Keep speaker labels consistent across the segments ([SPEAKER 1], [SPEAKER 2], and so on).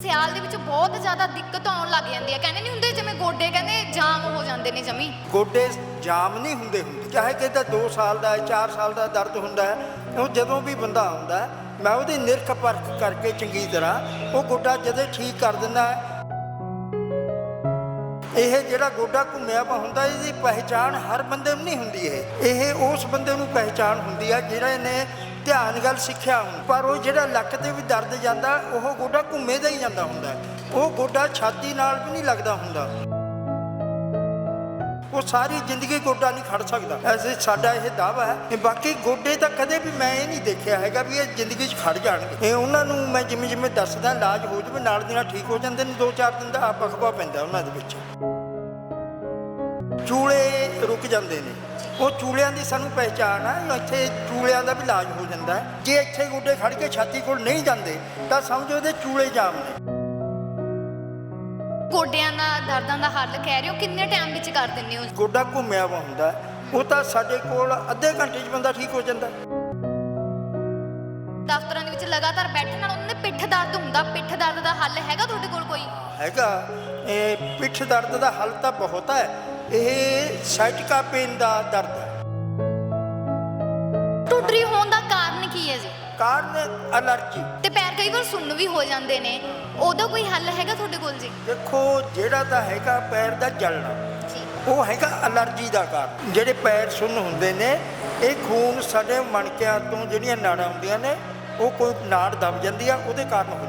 [SPEAKER 1] ਸਿਆਲ ਦੇ ਵਿੱਚ ਬਹੁਤ ਜ਼ਿਆਦਾ ਦਿੱਕਤ ਆਉਣ ਲੱਗ ਜਾਂਦੀ ਹੈ। ਕਹਿੰਦੇ ਨਹੀਂ ਹੁੰਦੇ ਜਿਵੇਂ ਗੋਡੇ ਕਹਿੰਦੇ ਜਾਮ ਹੋ ਜਾਂਦੇ ਨੇ ਜਮੀ।
[SPEAKER 2] ਗੋਡੇ ਜਾਮ ਨਹੀਂ ਹੁੰਦੇ ਹੁੰਦੇ। ਚਾਹੇ ਕਿਤੇ 2 ਸਾਲ ਦਾ ਹੈ 4 ਸਾਲ ਦਾ ਦਰਦ ਹੁੰਦਾ ਹੈ ਉਹ ਜਦੋਂ ਵੀ ਬੰਦਾ ਆਉਂਦਾ ਹੈ, ਮੈਂ ਉਹਦੀ ਨਿਰਖ ਪਰਖ ਕਰਕੇ ਚੰਗੀ ਤਰ੍ਹਾਂ ਉਹ ਗੋਡਾ ਜਦੇ ਠੀਕ ਕਰ ਦਿੰਦਾ ਹੈ ਇਹ ਜਿਹੜਾ ਗੋਡਾ ਘੁੰਮਿਆ ਵਾ ਹੁੰਦਾ ਇਹਦੀ ਪਹਿਚਾਣ ਹਰ ਬੰਦੇ ਨੂੰ ਨਹੀਂ ਹੁੰਦੀ ਹੈ ਇਹ ਉਸ ਬੰਦੇ ਨੂੰ ਪਹਿਚਾਣ ਹੁੰਦੀ ਹੈ ਜਿਹੜਾ ਨੇ ਧਿਆਨ ਗੱਲ ਸਿੱਖਿਆ ਹੁਣ, ਪਰ ਉਹ ਜਿਹੜਾ ਲੱਕ ਤੇ ਵੀ ਦਰਦ ਜਾਂਦਾ, ਉਹ ਗੋਡਾ ਘੁੰਮੇ ਦਾ ਹੀ ਜਾਂਦਾ ਹੁੰਦਾ। ਉਹ ਗੋਡਾ ਛਾਤੀ ਨਾਲ ਵੀ ਨਹੀਂ ਲੱਗਦਾ ਹੁੰਦਾ। ਉਹ ਸਾਰੀ ਜ਼ਿੰਦਗੀ ਗੋਡਾ ਨਹੀਂ ਖੜ ਸਕਦਾ। ਐਸੇ ਸਾਡਾ ਇਹ ਦਾਵਾ ਹੈ। ਕਿ ਬਾਕੀ ਗੋਡੇ ਤਾਂ ਕਦੇ ਵੀ ਮੈਂ ਇਹ ਨਹੀਂ ਦੇਖਿਆ ਹੈਗਾ ਵੀ ਇਹ ਜ਼ਿੰਦਗੀ 'ਚ ਖੜ ਜਾਣਗੇ। ਇਹ ਉਹਨਾਂ ਨੂੰ ਮੈਂ ਜਿਵੇਂ ਜਿਵੇਂ ਦੱਸਦਾ, ਇਲਾਜ ਹੋ ਜਾਵੇ, ਨਾਲ ਦੀ ਨਾਲ ਠੀਕ ਹੋ ਜਾਂਦੇ ਨੇ। 2-4 ਦਿਨ ਦਾ ਆਪ ਅਖਵਾ ਪੈਂਦਾ ਉਹਨਾਂ ਦੇ ਵਿੱਚ। ਚੂਲੇ ਰੁਕ ਜਾਂਦੇ ਨੇ। ਉਹ ਚੂਲਿਆਂ ਦੀ ਸਾਨੂੰ ਪਹਿਚਾਣ ਆ ਇੱਥੇ ਚੂਲਿਆਂ ਦਾ ਵੀ ਇਲਾਜ ਹੋ ਜਾਂਦਾ ਹੈ। ਜੇ ਇੱਥੇ ਗੋਡੇ ਖੜ ਕੇ ਛਾਤੀ ਕੋਲ ਨਹੀਂ ਜਾਂਦੇ ਤਾਂ ਸਮਝੋ ਇਹਦੇ ਚੂਲੇ ਜਾਮ ਨੇ
[SPEAKER 1] ਗੋਡਿਆਂ ਦਾ ਦਰਦਾਂ ਦਾ ਹੱਲ ਕਹਿ ਰਹੇ ਹੋ ਕਿੰਨੇ ਟਾਈਮ ਵਿੱਚ ਕਰ ਦਿੰਦੇ ਹੋ
[SPEAKER 2] ਗੋਡਾ ਘੁੰਮਿਆ ਵਾ ਹੁੰਦਾ ਹੈ, ਉਹ ਤਾਂ ਸਾਡੇ ਕੋਲ ਅੱਧੇ ਘੰਟੇ 'ਚ ਬੰਦਾ ਠੀਕ ਹੋ ਜਾਂਦਾ ਹੈ।
[SPEAKER 1] ਦਫ਼ਤਰਾਂ ਦੇ ਵਿੱਚ ਲਗਾਤਾਰ ਬੈਠਣ ਨਾਲ ਉਹਨਾਂ ਦੇ ਪਿੱਠ ਦਰਦ ਹੁੰਦਾ ਪਿੱਠ ਦਰਦ ਦਾ ਹੱਲ ਹੈਗਾ ਤੁਹਾਡੇ ਕੋਲ ਕੋਈ
[SPEAKER 2] ਹੈਗਾ ਇਹ ਪਿੱਠ ਦਰਦ ਦਾ ਹੱਲ ਤਾਂ ਬਹੁਤ ਹੈ ਇਹ ਸਾਈਟਿਕਾ ਪੇਨ ਦਾ ਦਰਦ ਹੈ।
[SPEAKER 1] ਟੁੱਟਰੀ ਹੋਣ ਦਾ ਕਾਰਨ ਕੀ ਹੈ ਜੀ?
[SPEAKER 2] ਕਾਰਨ ਅਲਰਜੀ।
[SPEAKER 1] ਤੇ ਪੈਰ ਕਈ ਵਾਰ ਸੁੰਨ ਵੀ ਹੋ ਜਾਂਦੇ ਨੇ। ਉਹਦਾ ਕੋਈ ਹੱਲ ਹੈਗਾ ਤੁਹਾਡੇ ਕੋਲ ਜੀ?
[SPEAKER 2] ਦੇਖੋ ਜਿਹੜਾ ਤਾਂ ਹੈਗਾ ਪੈਰ ਦਾ ਜਲਣਾ
[SPEAKER 1] ਜੀ।
[SPEAKER 2] ਉਹ ਹੈਗਾ ਅਲਰਜੀ ਦਾ ਕਾਰਨ। ਜਿਹੜੇ ਪੈਰ ਸੁੰਨ ਹੁੰਦੇ ਨੇ ਇਹ ਖੂਨ ਸਾਡੇ ਮਣਕਿਆਂ ਤੋਂ ਜਿਹੜੀਆਂ ਨਾੜਾਂ ਹੁੰਦੀਆਂ ਨੇ ਉਹ ਕੋਈ ਨਾੜ ਦਬ ਜਾਂਦੀ ਆ ਉਹਦੇ ਕਾਰਨ ਹੁੰਦਾ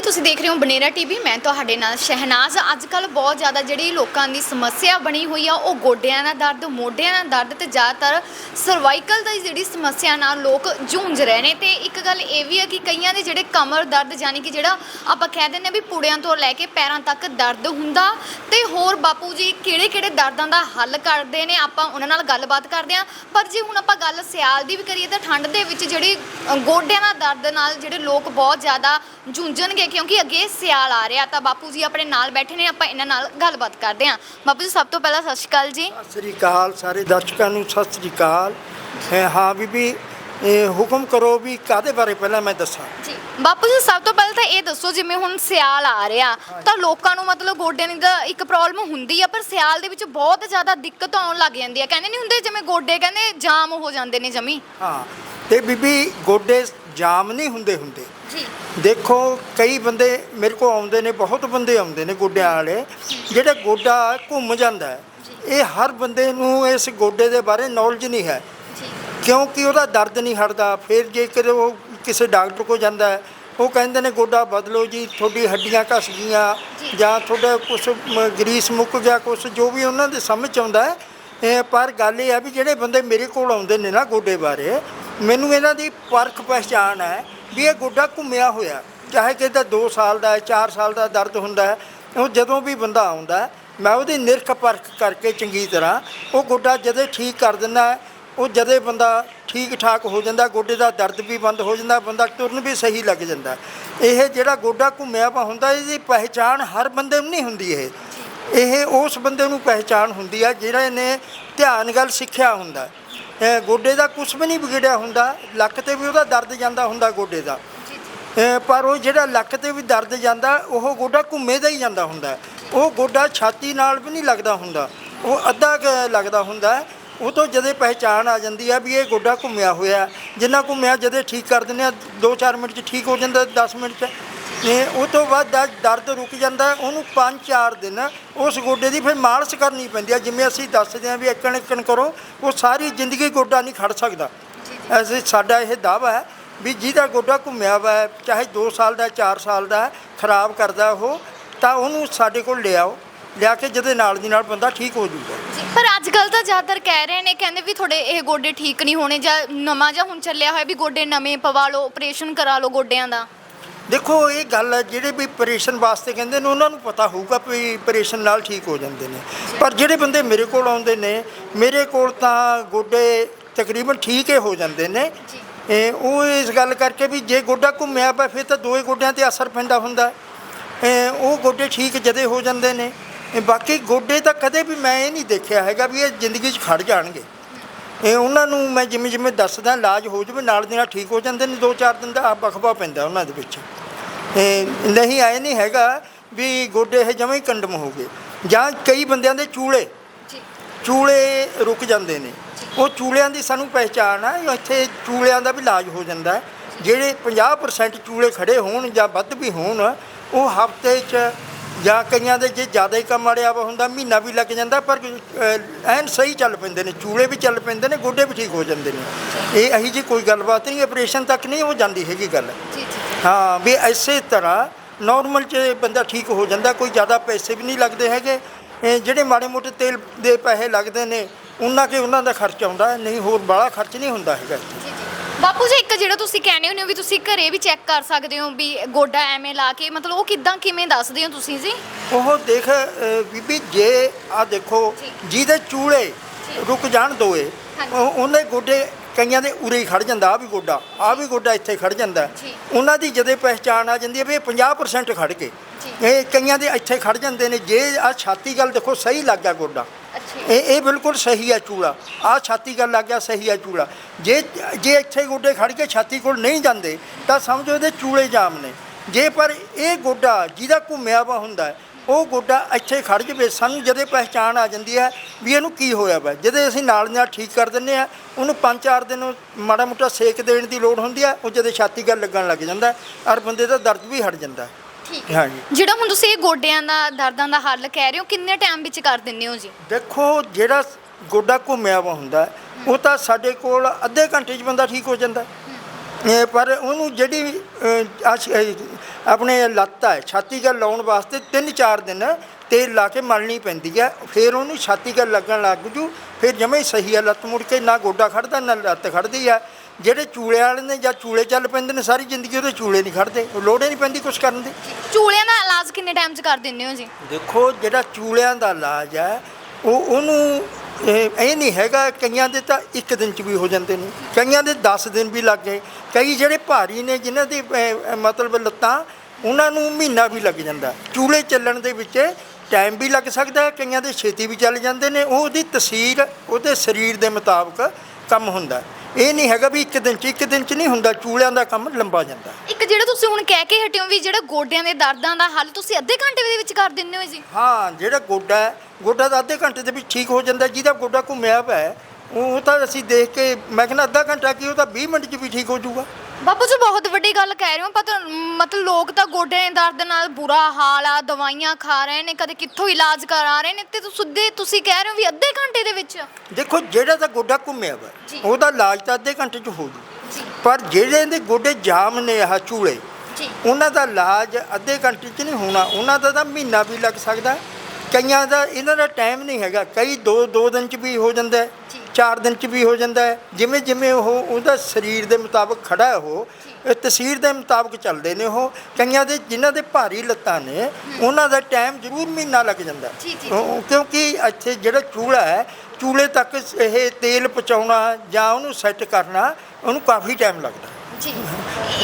[SPEAKER 1] ਜੀ ਤੁਸੀਂ ਦੇਖ ਰਹੇ ਹੋ ਬਨੇਰਾ ਟੀਵੀ, ਮੈਂ ਤੁਹਾਡੇ ਨਾਲ ਸ਼ਹਿਨਾਜ਼। ਅੱਜ ਕੱਲ ਬਹੁਤ ਜ਼ਿਆਦਾ ਜਿਹੜੀ ਲੋਕਾਂ ਦੀ ਸਮੱਸਿਆ ਬਣੀ ਹੋਈ ਆ, ਉਹ ਗੋਡਿਆਂ ਦਾ ਦਰਦ, ਮੋਢਿਆਂ ਦਾ ਦਰਦ ਤੇ ਜ਼ਿਆਦਾਤਰ ਸਰਵਾਈਕਲ ਦੀ ਜਿਹੜੀ ਸਮੱਸਿਆ ਨਾਲ ਲੋਕ ਜੂਝ ਰਹੇ ਨੇ। ਤੇ ਇੱਕ ਗੱਲ ਇਹ ਵੀ ਹੈ ਕਿ ਕਈਆਂ ਦੇ ਜਿਹੜੇ ਕਮਰ ਦਰਦ, ਯਾਨੀ ਕਿ ਜਿਹੜਾ ਆਪਾਂ ਕਹਿ ਦਿੰਦੇ ਹਾਂ ਵੀ ਪੁੜਿਆਂ ਤੋਂ ਲੈ ਕੇ ਪੈਰਾਂ ਤੱਕ ਦਰਦ ਹੁੰਦਾ, ਤੇ ਹੋਰ ਬਾਪੂ ਜੀ ਕਿਹੜੇ ਕਿਹੜੇ ਦਰਦਾਂ ਦਾ ਹੱਲ ਕਰਦੇ ਨੇ, ਆਪਾਂ ਉਹਨਾਂ ਨਾਲ ਗੱਲਬਾਤ ਕਰਦੇ ਹਾਂ। ਪਰ ਜੇ ਹੁਣ ਆਪਾਂ ਗੱਲ ਸਿਆਲ ਦੀ ਵੀ ਕਰੀਏ, ਤਾਂ ਠੰਡ ਦੇ ਵਿੱਚ ਜਿਹੜੀ ਗੋਡਿਆਂ ਦਾ ਦਰਦ ਨਾਲ ਜਿਹੜੇ ਲੋਕ ਬਹੁਤ ਜ਼ਿਆਦਾ ਜੂਝਣਗੇ ਕਿਉਂਕਿ ਅੱਗੇ ਸਿਆਲ ਆ ਰਿਹਾ ਤਾਂ ਬਾਪੂ ਜੀ ਆਪਣੇ ਨਾਲ ਬੈਠੇ ਨੇ ਆਪਾਂ ਇਹਨਾਂ ਨਾਲ ਗੱਲਬਾਤ ਕਰਦੇ ਹਾਂ। ਬਾਪੂ ਜੀ ਸਭ ਤੋਂ ਪਹਿਲਾਂ ਸਤਿ ਸ਼੍ਰੀ ਅਕਾਲ ਜੀ।
[SPEAKER 2] ਸਤਿ ਸ੍ਰੀ ਅਕਾਲ ਸਾਰੇ ਦਰਸ਼ਕਾਂ ਨੂੰ ਸਤਿ ਸ੍ਰੀ ਅਕਾਲ। ਹਾਂ ਬੀਬੀ ਇਹ ਹੁਕਮ ਕਰੋ ਵੀ ਕਾਦੇ ਬਾਰੇ ਪਹਿਲਾਂ ਮੈਂ ਦੱਸਾਂ।
[SPEAKER 1] ਜੀ ਬਾਪੂ ਜੀ ਸਭ ਤੋਂ ਪਹਿਲਾਂ ਤਾਂ ਇਹ ਦੱਸੋ ਜਿਵੇਂ ਹੁਣ ਸਿਆਲ ਆ ਰਿਹਾ ਤਾਂ ਲੋਕਾਂ ਨੂੰ ਮਤਲਬ ਗੋਡਿਆਂ ਦੀ ਤਾਂ ਇੱਕ ਪ੍ਰੋਬਲਮ ਹੁੰਦੀ ਆ ਪਰ ਸਿਆਲ ਦੇ ਵਿੱਚ ਬਹੁਤ ਜ਼ਿਆਦਾ ਦਿੱਕਤ ਆਉਣ ਲੱਗ ਜਾਂਦੀ ਆ। ਕਹਿੰਦੇ ਨਹੀਂ ਹੁੰਦੇ ਜਿਵੇਂ ਗੋਡੇ ਕਹਿੰਦੇ ਜਾਮ ਹੋ ਜਾਂਦੇ ਨੇ ਜਮੀ?
[SPEAKER 2] ਹਾਂ ਤੇ ਬੀਬੀ ਗੋਡੇ ਜਾਮ ਨਹੀਂ ਹੁੰਦੇ ਹੁੰਦੇ।
[SPEAKER 1] ਜੀ।
[SPEAKER 2] ਦੇਖੋ ਕਈ ਬੰਦੇ ਮੇਰੇ ਕੋਲ ਆਉਂਦੇ ਨੇ ਬਹੁਤ ਬੰਦੇ ਆਉਂਦੇ ਨੇ ਗੋਡਿਆਂ ਵਾਲੇ ਜਿਹੜੇ ਗੋਡਾ ਘੁੰਮ ਜਾਂਦਾ ਹੈ। ਇਹ ਹਰ ਬੰਦੇ ਨੂੰ ਇਸ ਗੋਡੇ ਦੇ ਬਾਰੇ ਨੌਲੇਜ ਨਹੀਂ ਹੈ। ਕਿਉਂਕਿ ਉਹਦਾ ਦਰਦ ਨਹੀਂ ਹਟਦਾ। ਫਿਰ ਜੇਕਰ ਉਹ ਕਿਸੇ ਡਾਕਟਰ ਕੋਲ ਜਾਂਦਾ ਹੈ ਉਹ ਕਹਿੰਦੇ ਨੇ ਗੋਡਾ ਬਦਲੋ ਜੀ ਤੁਹਾਡੀ ਹੱਡੀਆਂ ਘਸ ਗਈਆਂ
[SPEAKER 1] ਜੀ।
[SPEAKER 2] ਤੁਹਾਡਾ ਕੁਝ ਗਰੀਸ ਮੁੱਕ ਗਿਆ ਕੁਝ ਜੋ ਵੀ ਉਹਨਾਂ ਦੇ ਸਮਝ 'ਚ ਆਉਂਦਾ ਹੈ ਇਹ ਪਰ ਗੱਲ ਇਹ ਹੈ ਵੀ ਜਿਹੜੇ ਬੰਦੇ ਮੇਰੇ ਕੋਲ ਆਉਂਦੇ ਨੇ ਨਾ ਗੋਡੇ ਬਾਰੇ ਮੈਨੂੰ ਇਹਨਾਂ ਦੀ ਪਰਖ ਪਹਿਚਾਣ ਹੈ ਵੀ ਇਹ ਗੋਡਾ ਘੁੰਮਿਆ ਹੋਇਆ ਚਾਹੇ ਕਿਸੇ ਦਾ 2 ਸਾਲ ਦਾ ਹੈ 4 ਸਾਲ ਦਾ ਦਰਦ ਹੁੰਦਾ ਹੈ, ਉਹ ਜਦੋਂ ਵੀ ਬੰਦਾ ਆਉਂਦਾ ਮੈਂ ਉਹਦੀ ਨਿਰਖ ਪਰਖ ਕਰਕੇ ਚੰਗੀ ਤਰ੍ਹਾਂ ਉਹ ਗੋਡਾ ਜਦੇ ਠੀਕ ਕਰ ਦਿੰਦਾ ਉਹ ਜਦੇ ਬੰਦਾ ਠੀਕ ਠਾਕ ਹੋ ਜਾਂਦਾ ਗੋਡੇ ਦਾ ਦਰਦ ਵੀ ਬੰਦ ਹੋ ਜਾਂਦਾ, ਬੰਦਾ ਤੁਰਨ ਵੀ ਸਹੀ ਲੱਗ ਜਾਂਦਾ ਇਹ ਜਿਹੜਾ ਗੋਡਾ ਘੁੰਮਿਆ ਵਾ ਹੁੰਦਾ, ਇਹਦੀ ਪਹਿਚਾਣ ਹਰ ਬੰਦੇ ਨੂੰ ਨਹੀਂ ਹੁੰਦੀ ਇਹ। ਇਹ ਉਸ ਬੰਦੇ ਨੂੰ ਪਹਿਚਾਣ ਹੁੰਦੀ ਆ ਜਿਹੜਾ ਨੇ ਧਿਆਨ ਗੱਲ ਸਿੱਖਿਆ ਹੁੰਦਾ ਗੋਡੇ ਦਾ ਕੁਝ ਵੀ ਨਹੀਂ ਵਿਗੜਿਆ ਹੁੰਦਾ ਲੱਕ ਤੇ ਵੀ ਉਹਦਾ ਦਰਦ ਜਾਂਦਾ ਹੁੰਦਾ ਗੋਡੇ ਦਾ। ਪਰ ਉਹ ਜਿਹੜਾ ਲੱਕ ਤੇ ਵੀ ਦਰਦ ਜਾਂਦਾ ਉਹ ਗੋਡਾ ਘੁੰਮੇ ਦਾ ਹੀ ਜਾਂਦਾ ਹੁੰਦਾ। ਉਹ ਗੋਡਾ ਛਾਤੀ ਨਾਲ ਵੀ ਨਹੀਂ ਲੱਗਦਾ ਹੁੰਦਾ। ਉਹ ਅੱਧਾ ਲੱਗਦਾ ਹੁੰਦਾ। ਉਹ ਤੋਂ ਜਦੇ ਪਹਿਚਾਣ ਆ ਜਾਂਦੀ ਆ ਵੀ ਇਹ ਗੋਡਾ ਘੁੰਮਿਆ ਹੋਇਆ। ਜਿੰਨਾ ਘੁੰਮਿਆ ਜਦੇ ਠੀਕ ਕਰ ਦਿੰਦੇ ਆ 2-4 ਮਿੰਟ 'ਚ ਠੀਕ ਹੋ ਜਾਂਦਾ 10 ਮਿੰਟ 'ਚ। ਤੇ ਉਹ ਤੋਂ ਬਾਅਦ ਦਰ- ਦਰਦ ਰੁਕ ਜਾਂਦਾ ਉਹਨੂੰ 5-4 ਦਿਨ ਉਸ ਗੋਡੇ ਦੀ ਫਿਰ ਮਾਲਸ਼ ਕਰਨੀ ਪੈਂਦੀ ਆ ਜਿਵੇਂ ਅਸੀਂ ਦੱਸਦੇ ਆ ਵੀ ਇੱਕਣ ਇੱਕਣ ਕਰੋ ਉਹ ਸਾਰੀ ਜ਼ਿੰਦਗੀ ਗੋਡਾ ਨਹੀਂ ਖੜ ਸਕਦਾ। ਐਸੇ ਸਾਡਾ ਇਹ ਦਾਵਾ ਹੈ ਵੀ ਜਿਹਦਾ ਗੋਡਾ ਘੁੰਮਿਆ ਵਾ ਹੈ, ਚਾਹੇ 2 ਸਾਲ ਦਾ 4 ਸਾਲ ਦਾ ਹੈ, ਖਰਾਬ ਕਰਦਾ ਉਹ ਤਾਂ ਉਹਨੂੰ ਸਾਡੇ ਕੋਲ ਲਿਆਓ ਲਿਆ ਕੇ ਜਿਹਦੇ ਨਾਲ ਦੀ ਨਾਲ ਬੰਦਾ ਠੀਕ ਹੋ ਜਾਊਗਾ
[SPEAKER 1] ਜੀ, ਪਰ ਅੱਜ ਕੱਲ ਤਾਂ ਜ਼ਿਆਦਾਤਰ ਕਹਿ ਰਹੇ ਨੇ ਕਹਿੰਦੇ ਵੀ ਤੁਹਾਡੇ ਇਹ ਗੋਡੇ ਠੀਕ ਨਹੀਂ ਹੋਣੇ ਜਾਂ ਨਵਾਂ ਜਾਂ ਹੁਣ ਚੱਲਿਆ ਹੋਇਆ ਵੀ ਗੋਡੇ ਨਵੇਂ ਪਵਾ ਲਓ ਆਪਰੇਸ਼ਨ ਕਰਾ ਲਓ ਗੋਡਿਆਂ ਦਾ।
[SPEAKER 2] ਦੇਖੋ ਇਹ ਗੱਲ ਹੈ ਜਿਹੜੇ ਵੀ ਆਪਰੇਸ਼ਨ ਵਾਸਤੇ ਕਹਿੰਦੇ ਨੇ ਉਹਨਾਂ ਨੂੰ ਪਤਾ ਹੋਊਗਾ ਵੀ ਆਪਰੇਸ਼ਨ ਨਾਲ ਠੀਕ ਹੋ ਜਾਂਦੇ ਨੇ ਪਰ ਜਿਹੜੇ ਬੰਦੇ ਮੇਰੇ ਕੋਲ ਆਉਂਦੇ ਨੇ ਮੇਰੇ ਕੋਲ ਤਾਂ ਗੋਡੇ ਤਕਰੀਬਨ ਠੀਕ ਹੀ ਹੋ ਜਾਂਦੇ ਨੇ। ਇਹ ਉਹ ਇਸ ਗੱਲ ਕਰਕੇ ਵੀ ਜੇ ਗੋਡਾ ਘੁੰਮਿਆ ਪਿਆ ਫਿਰ ਤਾਂ ਦੋਏ ਗੋਡਿਆਂ ਤੇ ਅਸਰ ਪੈਂਦਾ ਹੁੰਦਾ। ਇਹ ਉਹ ਗੋਡੇ ਠੀਕ ਜਦੇ ਹੋ ਜਾਂਦੇ ਨੇ ਇਹ ਬਾਕੀ ਗੋਡੇ ਤਾਂ ਕਦੇ ਵੀ ਮੈਂ ਇਹ ਨਹੀਂ ਦੇਖਿਆ ਹੈਗਾ ਵੀ ਇਹ ਜ਼ਿੰਦਗੀ 'ਚ ਖੜ ਜਾਣਗੇ ਇਹ ਉਹਨਾਂ ਨੂੰ ਮੈਂ ਜਿਵੇਂ ਜਿਵੇਂ ਦੱਸਦਾ ਇਲਾਜ ਹੋ ਜਾਵੇ ਨਾਲ ਦੀ ਨਾਲ ਠੀਕ ਹੋ ਜਾਂਦੇ ਨੇ ਦੋ ਚਾਰ ਦਿਨ ਦਾ ਬਖਵਾ ਪੈਂਦਾ ਉਹਨਾਂ ਦੇ ਵਿੱਚ। ਇਹ ਨਹੀਂ ਆਏ ਨਹੀਂ ਹੈਗਾ ਵੀ ਗੋਡੇ ਇਹ ਜਮਾਂ ਹੀ ਕੰਡਮ ਹੋ ਗਏ। ਜਾਂ ਕਈ ਬੰਦਿਆਂ ਦੇ ਚੂਲੇ ਚੂਲੇ ਰੁਕ ਜਾਂਦੇ ਨੇ। ਉਹ ਚੂਲਿਆਂ ਦੀ ਸਾਨੂੰ ਪਹਿਚਾਣ ਆ ਇੱਥੇ ਚੂਲਿਆਂ ਦਾ ਵੀ ਇਲਾਜ ਹੋ ਜਾਂਦਾ ਹੈ। ਜਿਹੜੇ 50% ਚੂਲੇ ਖੜੇ ਹੋਣ ਜਾਂ ਵੱਧ ਵੀ ਹੋਣ ਉਹ ਹਫ਼ਤੇ 'ਚ ਜਾਂ ਕਈਆਂ ਦੇ ਜੇ ਜ਼ਿਆਦਾ ਹੀ ਕੰਮ ਅੜਿਆ ਵਾ ਹੁੰਦਾ ਮਹੀਨਾ ਵੀ ਲੱਗ ਜਾਂਦਾ ਪਰ ਐਨ ਸਹੀ ਚੱਲ ਪੈਂਦੇ ਨੇ ਚੂਲੇ ਵੀ ਚੱਲ ਪੈਂਦੇ ਨੇ ਗੋਡੇ ਵੀ ਠੀਕ ਹੋ ਜਾਂਦੇ ਨੇ। ਇਹ ਅਹੀ ਜੀ ਕੋਈ ਗੱਲਬਾਤ ਨਹੀਂ ਆਪਰੇਸ਼ਨ ਤੱਕ ਨਹੀਂ ਹੋ ਜਾਂਦੀ ਹੈਗੀ ਗੱਲ। ਹਾਂ ਵੀ ਐਸੇ ਤਰ੍ਹਾਂ ਨਾਰਮਲ ਚ ਬੰਦਾ ਠੀਕ ਹੋ ਜਾਂਦਾ ਕੋਈ ਜ਼ਿਆਦਾ ਪੈਸੇ ਵੀ ਨਹੀਂ ਲੱਗਦੇ ਹੈਗੇ। ਜਿਹੜੇ ਮਾੜੇ ਮੋਟੇ ਤੇਲ ਦੇ ਪੈਸੇ ਲੱਗਦੇ ਨੇ ਉਹਨਾਂ ਕੇ ਉਹਨਾਂ ਦਾ ਖਰਚ ਆਉਂਦਾ ਨਹੀਂ ਹੋਰ ਬਾਹਲਾ ਖਰਚ ਨਹੀਂ ਹੁੰਦਾ ਹੈਗਾ।
[SPEAKER 1] ਬਾਪੂ ਜੀ ਇੱਕ ਜਿਹੜਾ ਤੁਸੀਂ ਕਹਿੰਦੇ ਹੁੰਦੇ ਹੋ ਵੀ ਤੁਸੀਂ ਘਰੇ ਵੀ ਚੈੱਕ ਕਰ ਸਕਦੇ ਹੋ ਵੀ ਗੋਡਾ ਐਵੇਂ ਲਾ ਕੇ ਮਤਲਬ ਉਹ ਕਿਦਾਂ ਕਿਵੇਂ ਦੱਸਦੇ ਹੋ ਤੁਸੀਂ ਜੀ
[SPEAKER 2] ਉਹ ਦੇਖ ਅ, ਬੀਬੀ ਜੇ ਆ ਦੇਖੋ
[SPEAKER 1] ਜੀ।
[SPEAKER 2] ਜਿਹਦੇ ਚੂਲੇ। ਰੁਕ ਜਾਣ ਦੋਏ
[SPEAKER 1] ਹਾਂਜੀ।
[SPEAKER 2] ਉਹ- ਉਹਦੇ ਗੋਡੇ ਕਈਆਂ ਦੇ ਉਰੇ ਹੀ ਖੜ ਜਾਂਦਾ ਆ ਵੀ ਗੋਡਾ ਆ ਵੀ ਗੋਡਾ ਇੱਥੇ ਖੜ ਜਾਂਦਾ
[SPEAKER 1] ਜੀ।
[SPEAKER 2] ਉਹਨਾਂ ਦੀ ਜਦੇ ਪਹਿਚਾਣ ਆ ਜਾਂਦੀ ਹੈ ਵੀ ਇਹ 50% ਖੜ
[SPEAKER 1] ਜੀ।
[SPEAKER 2] ਇਹ ਕਈਆਂ ਦੇ ਇੱਥੇ ਖੜ ਜਾਂਦੇ ਨੇ ਜੇ ਆ ਛਾਤੀ ਗੱਲ ਦੇਖੋ ਸਹੀ ਲੱਗ ਗੋਡਾ ਇਹ ਇਹ ਬਿਲਕੁਲ ਸਹੀ ਹੈ ਚੂੜਾ। ਆ ਛਾਤੀ ਗੱਲ ਲੱਗ ਗਿਆ, ਸਹੀ ਹੈ ਚੂੜਾ। ਜੇ ਜੇ ਇੱਥੇ ਗੋਡੇ ਖੜ ਕੇ ਛਾਤੀ ਕੋਲ ਨਹੀਂ ਜਾਂਦੇ, ਤਾਂ ਸਮਝੋ ਇਹਦੇ ਚੂਲੇ ਜਾਮ ਨੇ। ਜੇ ਪਰ ਇਹ ਗੋਡਾ ਜਿਹਦਾ ਘੁੰਮਿਆ ਵਾ ਹੁੰਦਾ ਉਹ ਗੋਡਾ ਇੱਥੇ ਖੜ ਜਵੇ, ਸਾਨੂੰ ਜਦੇ ਪਹਿਚਾਣ ਆ ਜਾਂਦੀ ਹੈ ਵੀ ਇਹਨੂੰ ਕੀ ਹੋਇਆ ਵਾ। ਜਦੇ ਅਸੀਂ ਨਾਲ ਨਾਲ ਠੀਕ ਕਰ ਦਿੰਨੇ ਆ ਉਹਨੂੰ 5-4 ਦਿਨ ਮਾੜਾ ਮੋਟਾ ਸੇਕ ਦੇਣ ਦੀ ਲੋੜ ਹੁੰਦੀ ਹੈ, ਉਹ ਜਦੇ ਛਾਤੀ ਗੱਲ ਲੱਗਣ ਲੱਗ ਜਾਂਦਾ ਔਰ ਬੰਦੇ ਦਾ ਦਰਦ ਵੀ ਹਟ ਜਾਂਦਾ
[SPEAKER 1] ਠੀਕ ਹੈ।
[SPEAKER 2] ਹਾਂਜੀ।
[SPEAKER 1] ਜਿਹੜਾ ਹੁਣ ਤੁਸੀਂ ਇਹ ਗੋਡਿਆਂ ਦਾ ਦਰਦਾਂ ਦਾ ਹੱਲ ਕਹਿ ਰਹੇ ਹੋ ਕਿੰਨੇ ਟਾਈਮ ਵਿੱਚ ਕਰ ਦਿੰਦੇ ਹੋ ਜੀ?
[SPEAKER 2] ਦੇਖੋ ਜਿਹੜਾ ਗੋਡਾ ਘੁੰਮਿਆ ਵਾ ਹੁੰਦਾ ਹੈ, ਉਹ ਤਾਂ ਸਾਡੇ ਕੋਲ ਅੱਧੇ ਘੰਟੇ 'ਚ ਬੰਦਾ ਠੀਕ ਹੋ ਜਾਂਦਾ। ਹੈ। ਇਹ ਪਰ ਉਹਨੂੰ ਜਿਹੜੀ ਅਹ, ਆਹ ਸ਼- ਅਹ, ਆਪਣੇ ਲੱਤ ਹੈ ਛਾਤੀ ਗੱਲ ਲਾਉਣ ਵਾਸਤੇ 3-4 ਦਿਨ ਤੇਲ ਲਾ ਕੇ ਮਲਣੀ ਪੈਂਦੀ ਹੈ ਫਿਰ ਉਹਨੂੰ ਛਾਤੀ ਗੱਲ ਲੱਗਣ ਲੱਗ ਜੂ ਫਿਰ ਜਮੇ ਸਹੀ ਹੈ ਲੱਤ ਮੁੜ ਕੇ ਨਾ ਗੋਡਾ ਖੜਦਾ ਨਾ ਲੱਤ ਖੜਦੀ ਹੈ ਜਿਹੜੇ ਚੂਲੇ ਵਾਲੇ ਨੇ ਜਾਂ ਚੂਲੇ ਚੱਲ ਪੈਂਦੇ ਨੇ ਸਾਰੀ ਜ਼ਿੰਦਗੀ ਉਹਦੇ ਚੂਲੇ ਨਹੀਂ ਖੜਦੇ ਲੋੜੇ ਨਹੀਂ ਪੈਂਦੀ ਕੁਛ ਕਰਨ ਦੀ।
[SPEAKER 1] ਚੂਲਿਆਂ ਦਾ ਇਲਾਜ ਕਿੰਨੇ ਟਾਈਮ 'ਚ ਕਰ ਦਿੰਦੇ ਹੋ ਜੀ?
[SPEAKER 2] ਦੇਖੋ ਜਿਹੜਾ ਚੂਲਿਆਂ ਦਾ ਇਲਾਜ ਹੈ ਉਹ ਉਹਨੂੰ ਇਹ ਨਹੀਂ ਹੈਗਾ ਕਈਆਂ ਦੇ ਤਾਂ ਇੱਕ ਦਿਨ ਚ ਵੀ ਹੋ ਜਾਂਦੇ ਨੇ ਕਈਆਂ ਦੇ 10 ਦਿਨ ਵੀ ਲੱਗ ਗਏ ਕਈ ਜਿਹੜੇ ਭਾਰੀ ਨੇ ਜਿਨ੍ਹਾਂ ਦੀ ਮਤਲਬ ਲੱਤਾਂ ਉਹਨਾਂ ਨੂੰ ਮਹੀਨਾ ਵੀ ਲੱਗ ਜਾਂਦਾ। ਚੂਲੇ ਚੱਲਣ ਦੇ ਵਿੱਚ ਟਾਈਮ ਵੀ ਲੱਗ ਸਕਦਾ ਹੈ, ਕਈਆਂ ਦੇ ਛੇਤੀ ਵੀ ਚੱਲ ਜਾਂਦੇ ਨੇ ਉਹ ਉਹਦੀ ਤਸਵੀਰ ਉਹਦੇ ਸਰੀਰ ਦੇ ਮੁਤਾਬਕ ਕੰਮ ਹੁੰਦਾ ਇਹ ਨਹੀਂ ਹੈਗਾ ਵੀ ਇੱਕ ਦਿਨ ਚ ਇੱਕ ਦਿਨ ਚ ਨਹੀਂ ਹੁੰਦਾ ਚੂਲਿਆਂ ਦਾ ਕੰਮ ਲੰਬਾ ਜਾਂਦਾ
[SPEAKER 1] ਇੱਕ ਜਿਹੜਾ ਤੁਸੀਂ ਹੁਣ ਕਹਿ ਕੇ ਹਟਿਓ ਵੀ ਜਿਹੜਾ ਗੋਡਿਆਂ ਦੇ ਦਰਦਾਂ ਦਾ ਹੱਲ ਤੁਸੀਂ ਅੱਧੇ ਘੰਟੇ ਦੇ ਵਿੱਚ ਕਰ ਦਿੰਦੇ ਹੋ ਜੀ?
[SPEAKER 2] ਹਾਂ ਜਿਹੜਾ ਗੋਡਾ ਹੈ ਗੋਡਾ ਤਾਂ ਅੱਧੇ ਘੰਟੇ ਦੇ ਵਿੱਚ ਠੀਕ ਹੋ ਜਾਂਦਾ ਜਿਹਦਾ ਗੋਡਾ ਘੁੰਮਿਆ ਪਿਆ ਹੈ, ਉਹ ਉਹ ਤਾਂ ਅਸੀਂ ਦੇਖ ਕੇ ਮੈਂ ਕਹਿੰਦਾ ਅੱਧਾ ਘੰਟਾ ਕੀ ਉਹ ਤਾਂ 20 ਮਿੰਟ 'ਚ ਵੀ ਠੀਕ ਹੋ ਜਾਊਗਾ।
[SPEAKER 1] ਬਾਪੂ ਜੀ ਬਹੁਤ ਵੱਡੀ ਗੱਲ ਕਹਿ ਰਹੇ ਹੋ ਪਤਾ ਮਤਲਬ ਲੋਕ ਤਾਂ ਗੋਡਿਆਂ ਦੇ ਦਰਦ ਨਾਲ ਬੁਰਾ ਹਾਲ ਆ ਦਵਾਈਆਂ ਖਾ ਰਹੇ ਨੇ ਕਦੇ ਕਿੱਥੋਂ ਇਲਾਜ ਕਰਾ ਰਹੇ ਨੇ ਤੇ ਤੁਸੀਂ ਸਿੱਧੇ ਤੁਸੀਂ ਕਹਿ ਰਹੇ ਹੋ ਵੀ ਅੱਧੇ ਘੰਟੇ ਦੇ ਵਿੱਚ।
[SPEAKER 2] ਦੇਖੋ ਜਿਹੜਾ ਤਾਂ ਗੋਡਾ ਘੁੰਮਿਆ ਵਾ
[SPEAKER 1] ਜੀ।
[SPEAKER 2] ਉਹਦਾ ਇਲਾਜ ਤਾਂ ਅੱਧੇ ਘੰਟੇ 'ਚ ਹੋ ਜੂ।
[SPEAKER 1] ਜੀ।
[SPEAKER 2] ਪਰ ਜਿਹੜੇ ਦੇ ਗੋਡੇ ਜਾਮ ਨੇ ਆਹ ਚੂਲੇ
[SPEAKER 1] ਜੀ।
[SPEAKER 2] ਉਹਨਾਂ ਦਾ ਇਲਾਜ ਅੱਧੇ ਘੰਟੇ 'ਚ ਨਹੀਂ ਹੋਣਾ ਉਹਨਾਂ ਦਾ ਤਾਂ ਮਹੀਨਾ ਵੀ ਲੱਗ ਸਕਦਾ। ਕਈਆਂ ਦਾ ਇਹਨਾਂ ਦਾ ਟਾਈਮ ਨਹੀਂ ਹੈਗਾ ਕਈ ਦੋ ਦੋ ਦਿਨ 'ਚ ਵੀ ਹੋ ਜਾਂਦਾ। ਹੈ
[SPEAKER 1] ਜੀ।
[SPEAKER 2] ਚਾਰ ਦਿਨ 'ਚ ਵੀ ਹੋ ਜਾਂਦਾ ਹੈ। ਜਿਵੇਂ ਜਿਵੇਂ ਉਹ ਉਹਦਾ ਸਰੀਰ ਦੇ ਮੁਤਾਬਕ ਖੜਾ ਹੈ ਉਹ ਇਹ ਤਸਵੀਰ ਦੇ ਮੁਤਾਬਕ ਚੱਲਦੇ ਨੇ ਉਹ। ਕਈਆਂ ਦੇ ਜਿਨ੍ਹਾਂ ਦੇ ਭਾਰੀ ਲੱਤਾਂ ਨੇ ਉਹਨਾਂ ਦਾ ਟਾਈਮ ਜ਼ਰੂਰ ਮਹੀਨਾ ਲੱਗ ਜਾਂਦਾ। ਕਿਉਂਕਿ ਇੱਥੇ ਜਿਹੜਾ ਚੂਲਾ ਹੈ ਚੂਲੇ ਤੱਕ ਇਹ ਤੇਲ ਪਹੁੰਚਾਉਣਾ ਜਾਂ ਉਹਨੂੰ ਸੈੱਟ ਕਰਨਾ ਉਹਨੂੰ ਕਾਫੀ ਟਾਈਮ ਲੱਗਦਾ।
[SPEAKER 1] ਜੀ।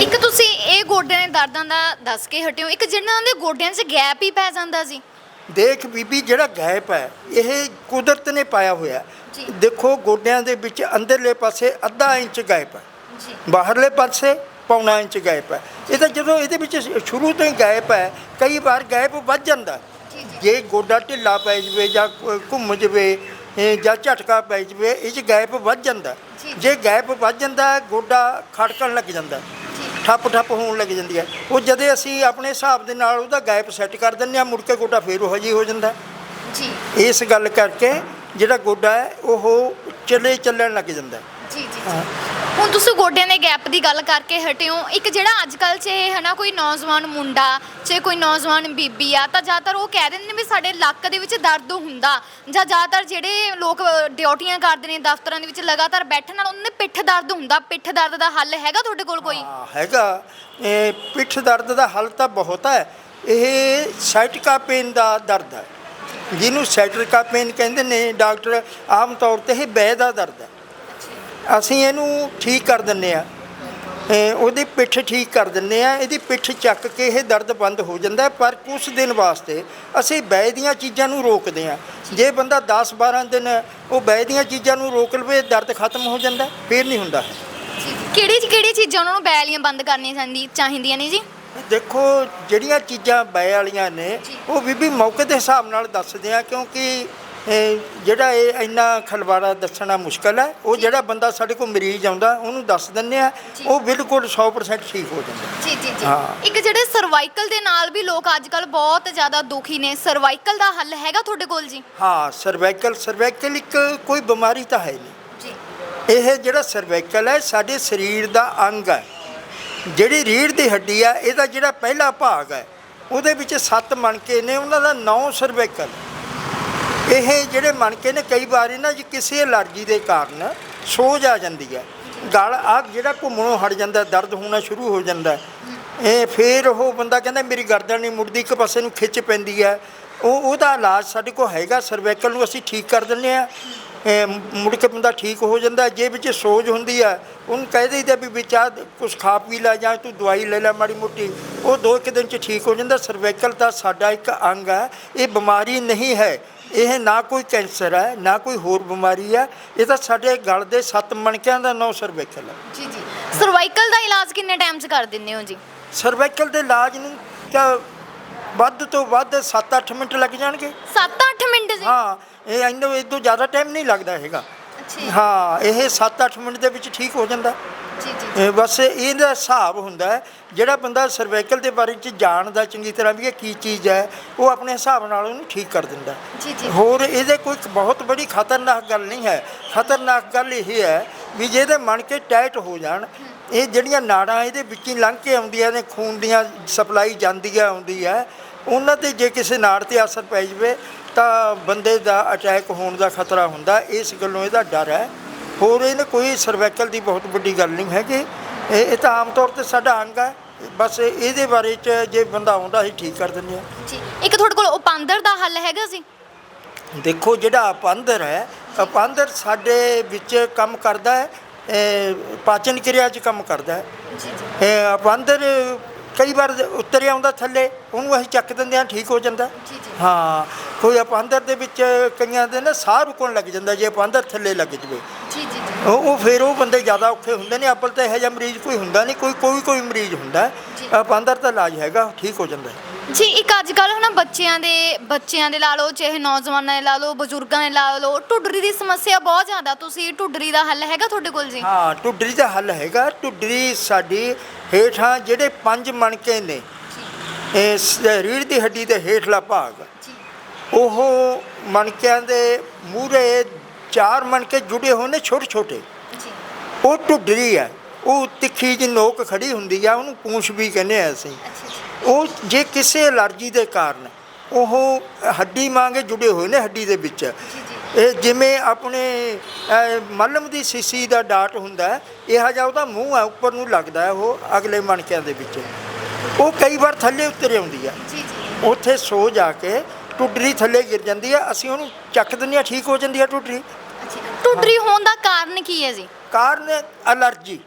[SPEAKER 1] ਇੱਕ ਤੁਸੀਂ ਇਹ ਗੋਡਿਆਂ ਦੇ ਦਰਦਾਂ ਦਾ ਦੱਸ ਕੇ ਹਟਿਓ ਇੱਕ ਜਿਹਨਾਂ ਦੇ ਗੋਡਿਆਂ 'ਚ ਗੈਪ ਹੀ ਪੈ ਜਾਂਦਾ ਜੀ
[SPEAKER 2] ਦੇਖ ਬੀਬੀ ਜਿਹੜਾ ਗੈਪ ਹੈ ਇਹ ਕੁਦਰਤ ਨੇ ਪਾਇਆ ਹੋਇਆ। ਦੇਖੋ ਗੋਡਿਆਂ ਦੇ ਵਿੱਚ ਅੰਦਰਲੇ ਪਾਸੇ ਅੱਧਾ ਇੰਚ ਗੈਪ ਹੈ। ਬਾਹਰਲੇ ਪਾਸੇ ਪੌਣਾ ਇੰਚ ਗੈਪ ਹੈ। ਇਹ ਤਾਂ ਜਦੋਂ ਇਹਦੇ ਵਿੱਚ ਸ਼ੁਰੂ ਤੋਂ ਹੀ ਗੈਪ ਹੈ ਕਈ ਵਾਰ ਗੈਪ ਵੱਧ ਜਾਂਦਾ
[SPEAKER 1] ਜੀ,
[SPEAKER 2] ਗੋਡਾ ਢਿੱਲਾ ਪੈ ਜਵੇ ਜਾਂ ਘੁੰਮ ਜਵੇ ਜਾਂ ਝਟਕਾ ਪੈ ਜਵੇ ਇਹ 'ਚ ਗੈਪ ਵੱਧ ਜਾਂਦਾ
[SPEAKER 1] ਜੀ,
[SPEAKER 2] ਗੈਪ ਵੱਧ ਜਾਂਦਾ ਗੋਡਾ ਖੜਕਣ ਲੱਗ ਜਾਂਦਾ ਠੱਪ ਠੱਪ ਹੋਣ ਲੱਗ ਜਾਂਦੀ ਹੈ। ਉਹ ਜਦੇ ਅਸੀਂ ਆਪਣੇ ਹਿਸਾਬ ਦੇ ਨਾਲ ਉਹਦਾ ਗੈਪ ਸੈੱਟ ਕਰ ਦਿੰਦੇ ਆ ਮੁੜ ਕੇ ਗੋਡਾ ਫੇਰ ਉਹ ਜਿਹੀ ਹੋ ਜਾਂਦਾ
[SPEAKER 1] ਜੀ।
[SPEAKER 2] ਇਸ ਗੱਲ ਕਰਕੇ ਜਿਹੜਾ ਗੋਡਾ ਹੈ ਉਹ ਚੱਲੇ ਚੱਲਣ ਲੱਗ ਜਾਂਦਾ
[SPEAKER 1] ਜੀ ਜੀ ਜੀ। ਹੁਣ ਤੁਸੀਂ ਗੋਡਿਆਂ ਦੇ ਗੈਪ ਦੀ ਗੱਲ ਕਰਕੇ ਹਟਿਓ ਇੱਕ ਜਿਹੜਾ ਅੱਜ ਕੱਲ੍ਹ 'ਚ ਇਹ ਹੈ ਨਾ ਕੋਈ ਨੌਜਵਾਨ ਮੁੰਡਾ ਚਾਹੇ ਕੋਈ ਨੌਜਵਾਨ ਬੀਬੀ ਆ, ਤਾਂ ਜ਼ਿਆਦਾਤਰ ਉਹ ਕਹਿ ਦਿੰਦੇ ਨੇ ਵੀ ਸਾਡੇ ਲੱਕ ਦੇ ਵਿੱਚ ਦਰਦ ਹੁੰਦਾ ਜਾਂ ਜ਼ਿਆਦਾਤਰ ਜਿਹੜੇ ਲੋਕ ਡਿਊਟੀਆਂ ਕਰਦੇ ਨੇ, ਦਫ਼ਤਰਾਂ ਦੇ ਵਿੱਚ ਲਗਾਤਾਰ ਬੈਠਣ ਨਾਲ ਉਹਨਾਂ ਦੇ ਪਿੱਠ ਦਰਦ ਹੁੰਦਾ। ਪਿੱਠ ਦਰਦ ਦਾ ਹੱਲ ਹੈਗਾ ਤੁਹਾਡੇ ਕੋਲ ਕੋਈ?
[SPEAKER 2] ਹਾਂ, ਹੈਗਾ। ਇਹ ਪਿੱਠ ਦਰਦ ਦਾ ਹੱਲ ਤਾਂ ਬਹੁਤ ਹੈ। ਇਹ ਸਾਈਟਿਕਾ ਪੇਨ ਦਾ ਦਰਦ ਹੈ। ਜਿਹਨੂੰ ਸਾਈਟਿਕਾ ਪੇਨ ਕਹਿੰਦੇ ਨੇ, ਡਾਕਟਰ, ਆਮ ਤੌਰ ਤੇ ਇਹ ਬਹਿ ਦਾ ਦਰਦ ਹੈ। ਅਸੀਂ ਇਹਨੂੰ ਠੀਕ ਕਰ ਦਿੰਨੇ ਆ ਉਹਦੀ ਪਿੱਠ ਠੀਕ ਕਰ ਦਿੰਦੇ ਆ ਇਹਦੀ ਪਿੱਠ ਚੱਕ ਕੇ ਇਹ ਦਰਦ ਬੰਦ ਹੋ ਜਾਂਦਾ ਪਰ ਕੁਝ ਦਿਨ ਵਾਸਤੇ ਅਸੀਂ ਬੈ ਦੀਆਂ ਚੀਜ਼ਾਂ ਨੂੰ ਰੋਕਦੇ ਆ ਜੇ ਬੰਦਾ 10 12 ਦਿਨ ਉਹ ਬੈ ਦੀਆਂ ਚੀਜ਼ਾਂ ਨੂੰ ਰੋਕ ਲਵੇ ਦਰਦ ਖਤਮ ਹੋ ਜਾਂਦਾ ਫਿਰ ਨਹੀਂ ਹੁੰਦਾ।
[SPEAKER 1] ਕਿਹੜੀ ਕਿਹੜੀ ਚੀਜ਼ਾਂ ਉਹਨਾਂ ਨੂੰ ਬੈਲੀਆਂ ਬੰਦ ਕਰਨੀਆਂ ਚਾਹੀਦੀ ਚਾਹੀਦੀਆਂ ਨੇ ਜੀ?
[SPEAKER 2] ਦੇਖੋ ਜਿਹੜੀਆਂ ਚੀਜ਼ਾਂ ਬੈ ਵਾਲੀਆਂ ਨੇ। ਉਹ ਬੀਬੀ ਮੌਕੇ ਦੇ ਹਿਸਾਬ ਨਾਲ ਦੱਸਦੇ ਆ ਕਿਉਂਕਿ ਇਹ ਜਿਹੜਾ ਇਹ ਇੰਨਾ ਖਲਵਾੜਾ ਦੱਸਣਾ ਮੁਸ਼ਕਲ ਹੈ ਉਹ ਜਿਹੜਾ ਬੰਦਾ ਸਾਡੇ ਕੋਲ ਮਰੀਜ਼ ਆਉਂਦਾ ਉਹਨੂੰ ਦੱਸ ਦਿੰਦੇ ਆ। ਉਹ ਬਿਲਕੁਲ 100% ਠੀਕ ਹੋ ਜਾਂਦਾ।
[SPEAKER 1] ਜੀ ਜੀ ਜੀ।
[SPEAKER 2] ਹਾਂ।
[SPEAKER 1] ਇੱਕ ਜਿਹੜੇ ਸਰਵਾਈਕਲ ਦੇ ਨਾਲ ਵੀ ਲੋਕ ਅੱਜ ਕੱਲ ਬਹੁਤ ਜ਼ਿਆਦਾ ਦੁਖੀ ਨੇ ਸਰਵਾਈਕਲ ਦਾ ਹੱਲ ਹੈਗਾ ਤੁਹਾਡੇ ਕੋਲ ਜੀ?
[SPEAKER 2] ਹਾਂ ਸਰਵਾਈਕਲ ਸਰਵਾਈਕਲ ਇੱਕ ਕੋਈ ਬਿਮਾਰੀ ਤਾਂ ਹੈ ਨਹੀਂ।
[SPEAKER 1] ਜੀ।
[SPEAKER 2] ਇਹ ਜਿਹੜਾ ਸਰਵਾਈਕਲ ਹੈ ਸਾਡੇ ਸਰੀਰ ਦਾ ਅੰਗ ਹੈ। ਜਿਹੜੀ ਰੀੜ੍ਹ ਦੀ ਹੱਡੀ ਆ ਇਹਦਾ ਜਿਹੜਾ ਪਹਿਲਾ ਭਾਗ ਹੈ ਉਹਦੇ ਵਿੱਚ ਸੱਤ ਮਣਕੇ ਨੇ ਉਹਨਾਂ ਦਾ ਨੌ ਸਰਵਾਈਕਲ। ਇਹ ਜਿਹੜੇ ਮਣਕੇ ਨੇ, ਕਈ ਵਾਰੀ ਨਾ ਜੀ ਕਿਸੇ ਅਲਰਜੀ ਦੇ ਕਾਰਨ ਸੋਜ ਆ ਜਾਂਦੀ ਹੈ। ਗਲ ਆ ਜਿਹੜਾ ਘੁੰਮਣੋਂ ਹਟ ਜਾਂਦਾ, ਦਰਦ ਹੋਣਾ ਸ਼ੁਰੂ ਹੋ ਜਾਂਦਾ ਇਹ ਫੇਰ ਉਹ ਬੰਦਾ ਕਹਿੰਦਾ, ਮੇਰੀ ਗਰਦਨ ਨਹੀਂ ਮੁੜਦੀ, ਇੱਕ ਪਾਸੇ ਨੂੰ ਖਿੱਚ ਪੈਂਦੀ ਹੈ। ਉਹ, ਉਹਦਾ ਇਲਾਜ ਸਾਡੇ ਕੋਲ ਹੈਗਾ ਸਰਵਾਈਕਲ ਨੂੰ ਅਸੀਂ ਠੀਕ ਕਰ ਦਿੰਦੇ ਆ ਮੁੜ ਕੇ ਬੰਦਾ ਠੀਕ ਹੋ ਜਾਂਦਾ ਜੇ ਵਿੱਚ ਸੋਜ ਹੁੰਦੀ ਆ ਉਹਨੂੰ ਕਹਿ ਦਈਦਾ ਵੀ ਵਿੱਚ ਆ ਕੁਛ ਖਾ ਪੀ ਲੈ ਜਾਂ ਤੂੰ ਦਵਾਈ ਲੈ ਲੈ ਮਾੜੀ ਮੋਟੀ। ਉਹ ਦੋ ਇੱਕ ਦਿਨ ਚ ਠੀਕ ਹੋ ਜਾਂਦਾ। ਸਰਵਾਈਕਲ ਦਾ ਸਾਡਾ ਇੱਕ ਅੰਗ ਹੈ। ਇਹ ਬਿਮਾਰੀ ਨਹੀਂ ਹੈ। ਇਹ ਨਾ ਕੋਈ ਕੈਂਸਰ ਹੈ ਨਾ ਕੋਈ ਹੋਰ ਬਿਮਾਰੀ ਹੈ। ਇਹ ਤਾਂ ਸਾਡੇ ਗਲ ਦੇ ਸੱਤ ਮਣਕਿਆਂ ਦਾ ਨੌ ਸਰਵਾਈਕਲ ਹੈ।
[SPEAKER 1] ਜੀ ਜੀ। ਸਰਵਾਈਕਲ ਦਾ ਇਲਾਜ ਕਿੰਨੇ ਟਾਈਮ 'ਚ ਕਰ ਦਿੰਦੇ ਹੋ ਜੀ?
[SPEAKER 2] ਸਰਵਾਈਕਲ ਦੇ ਇਲਾਜ ਨੂੰ ਤਾਂ ਵੱਧ ਤੋਂ ਵੱਧ 7-8 ਮਿੰਟ ਲੱਗ ਜਾਣਗੇ।
[SPEAKER 1] 7-8 ਮਿੰਟ ਜੀ?
[SPEAKER 2] ਹਾਂ ਇਹ ਇੰਨਾ ਇਹ ਤੋਂ ਜ਼ਿਆਦਾ ਟਾਈਮ ਨਹੀਂ ਲੱਗਦਾ ਹੈਗਾ। ਹਾਂ ਇਹ 7-8 ਮਿੰਟ ਦੇ ਵਿੱਚ ਠੀਕ ਹੋ ਜਾਂਦਾ।
[SPEAKER 1] ਜੀ ਜੀ
[SPEAKER 2] ਇਹ ਬਸ ਇਹਦਾ ਹਿਸਾਬ ਹੁੰਦਾ ਹੈ ਜਿਹੜਾ ਬੰਦਾ ਸਰਵਾਈਕਲ ਦੇ ਬਾਰੇ ਚ ਜਾਣਦਾ ਚੰਗੀ ਤਰ੍ਹਾਂ ਵੀ ਇਹ ਕੀ ਚੀਜ਼ ਹੈ ਉਹ ਆਪਣੇ ਹਿਸਾਬ ਨਾਲ ਉਹਨੂੰ ਠੀਕ ਕਰ ਦਿੰਦਾ
[SPEAKER 1] ਜੀ ਜੀ।
[SPEAKER 2] ਹੋਰ ਇਹਦੇ ਕੋਈ ਬਹੁਤ ਬੜੀ ਖਤਰਨਾਕ ਗੱਲ ਨਹੀਂ ਹੈ। ਖਤਰਨਾਕ ਗੱਲ ਇਹ ਹੈ ਵੀ ਜੇ ਇਹਦੇ ਮਣ ਕੇ ਟਾਈਟ ਹੋ ਜਾਣ ਇਹ ਜਿਹੜੀਆਂ ਨਾੜਾਂ ਇਹਦੇ ਵਿੱਚ ਹੀ ਲੰਘ ਕੇ ਆਉਂਦੀਆਂ ਨੇ ਖੂਨ ਦੀਆਂ ਸਪਲਾਈ ਜਾਂਦੀ ਹੈ ਆਉਂਦੀ ਹੈ ਉਹਨਾਂ ਤੇ ਜੇ ਕਿਸੇ ਨਾੜ ਤੇ ਅਸਰ ਪੈ ਜਾਵੇ ਤਾਂ ਬੰਦੇ ਦਾ ਅਟੈਕ ਹੋਣ ਦਾ ਖਤਰਾ ਹੁੰਦਾ ਇਸ ਗੱਲੋਂ ਇਹਦਾ ਡਰ ਹੈ। ਹੋਰ ਇਹਨੇ ਕੋਈ ਸਰਵਾਈਕਲ ਦੀ ਬਹੁਤ ਵੱਡੀ ਗੱਲ ਨਹੀਂ ਹੈਗੀ। ਇਹ ਇਹ ਤਾਂ ਆਮ ਤੌਰ ਤੇ ਸਾਡਾ ਅੰਗ ਹੈ। ਬਸ ਇਹਦੇ ਬਾਰੇ ਚ ਜੇ ਬੰਦਾ ਆਉਂਦਾ ਅਸੀਂ ਠੀਕ ਕਰ ਦਿੰਦੇ ਹਾਂ।
[SPEAKER 1] ਜੀ ਇੱਕ ਤੁਹਾਡੇ ਕੋਲ ਉਪਾਂਦਰ ਦਾ ਹੱਲ ਹੈਗਾ ਜੀ?
[SPEAKER 2] ਦੇਖੋ ਜਿਹੜਾ ਅਪਾਂਦਰ ਹੈ ਅਪਾਂਦਰ ਸਾਡੇ ਵਿੱਚ ਕੰਮ ਕਰਦਾ ਹੈ ਇਹ ਪਾਚਨ ਕਿਰਿਆ 'ਚ ਕੰਮ ਕਰਦਾ ਹੈ।
[SPEAKER 1] ਜੀ ਜੀ।
[SPEAKER 2] ਇਹ ਅਪਾਂਦਰ ਕਈ ਵਾਰ ਉੱਤਰ ਆਉਂਦਾ ਥੱਲੇ ਉਹਨੂੰ ਅਸੀਂ ਚੱਕ ਦਿੰਦੇ ਹਾਂ ਠੀਕ ਹੋ ਜਾਂਦਾ।
[SPEAKER 1] ਜੀ ਜੀ।
[SPEAKER 2] ਹਾਂ ਕੋਈ ਅਪਾਂਦਰ ਦੇ ਵਿੱਚ ਕਈਆਂ ਦੇ ਨਾ ਸਾਹ ਰੁਕਣ ਲੱਗ ਜਾਂਦਾ ਜੇ ਅਪਾਂਦਰ ਥੱਲੇ ਲੱਗ ਜਵੇ।
[SPEAKER 1] ਜੀ ਜੀ
[SPEAKER 2] ਉਹ ਉਹ ਫਿਰ ਉਹ ਬੰਦੇ ਜ਼ਿਆਦਾ ਔਖੇ ਹੁੰਦੇ ਨੇ ਅੱਬਲ ਤਾਂ ਇਹੋ ਜਿਹਾ ਮਰੀਜ਼ ਕੋਈ ਹੁੰਦਾ ਨਹੀਂ ਕੋਈ ਕੋਈ ਕੋਈ ਮਰੀਜ਼ ਹੁੰਦਾ। ਅਪਾਂਦਰ ਤਾਂ ਇਲਾਜ ਹੈਗਾ ਠੀਕ ਹੋ ਜਾਂਦਾ ਹੈ।
[SPEAKER 1] ਜੀ ਇੱਕ ਅੱਜ ਕੱਲ ਹਨਾ ਬੱਚਿਆਂ ਦੇ ਬੱਚਿਆਂ ਦੇ ਲਾ ਲਓ ਚਾਹੇ ਨੌਜਵਾਨਾਂ ਦੇ ਲਾ ਲਓ ਬਜ਼ੁਰਗਾਂ ਦੇ ਲਾ ਲਓ ਢੁੱਡਰੀ ਦੀ ਸਮੱਸਿਆ ਬਹੁਤ ਜ਼ਿਆਦਾ ਤੁਸੀਂ ਢੁੱਡਰੀ ਦਾ ਹੱਲ ਹੈਗਾ ਤੁਹਾਡੇ ਕੋਲ ਜੀ?
[SPEAKER 2] ਹਾਂ ਟੁੱਡਰੀ ਦਾ ਹੱਲ ਹੈਗਾ ਟੁੱਡਰੀ ਸਾਡੀ ਹੇਠਾਂ ਜਿਹੜੇ ਪੰਜ ਮਣਕੇ ਨੇ ਇਹ ਸ- ਰੀੜ੍ਹ ਦੀ ਹੱਡੀ ਦੇ ਹੇਠਲਾ ਭਾਗ
[SPEAKER 1] ਜੀ।
[SPEAKER 2] ਉਹ ਮਣਕਿਆਂ ਦੇ ਮੂਹਰੇ ਚਾਰ ਮਣਕੇ ਜੁੜੇ ਹੋਏ ਨੇ ਛੋਟੇ ਛੋਟੇ
[SPEAKER 1] ਜੀ।
[SPEAKER 2] ਉਹ ਟੁੱਡਰੀ ਹੈ ਉਹ ਤਿੱਖੀ ਜਿਹੀ ਨੋਕ ਖੜੀ ਹੁੰਦੀ ਆ ਉਹਨੂੰ ਪੂੰਛ ਵੀ ਕਹਿੰਦੇ ਆ ਅਸੀਂ। ਉਹ ਜੇ ਕਿਸੇ ਅਲਰਜੀ ਦੇ ਕਾਰਨ ਉਹ ਹੱਡੀ ਮਾਂਗੇ ਜੁੜੇ ਹੋਏ ਨੇ ਹੱਡੀ ਦੇ ਵਿੱਚ। ਇਹ ਜਿਵੇਂ ਆਪਣੇ ਮਲਮ ਦੀ ਸੀਸੀ ਦਾ ਡਾਟ ਹੁੰਦਾ ਇਹੋ ਜਿਹਾ ਉਹਦਾ ਮੂੰਹ ਹੈ ਉੱਪਰ ਨੂੰ ਲੱਗਦਾ ਉਹ ਅਗਲੇ ਮਣਕਿਆਂ ਦੇ ਵਿੱਚ। ਉਹ ਕਈ ਵਾਰ ਥੱਲੇ ਉਤਰ ਆਉਂਦੀ
[SPEAKER 1] ਜੀ
[SPEAKER 2] ਉੱਥੇ ਸੋ ਜਾ ਕੇ ਟੁੱਡਰੀ ਥੱਲੇ ਗਿਰ ਜਾਂਦੀ ਹੈ ਅਸੀਂ ਉਹਨੂੰ ਚੱਕ ਦਿੰਦੇ ਹਾਂ ਠੀਕ ਹੋ ਜਾਂਦੀ ਹੈ ਟੁੱਡਰੀ
[SPEAKER 1] ਢੁੱਡਰੀ ਹੋਣ ਦਾ ਕਾਰਨ ਕੀ ਹੈ ਜੀ?
[SPEAKER 2] ਕਾਰਨ ਅਲਰਜੀ।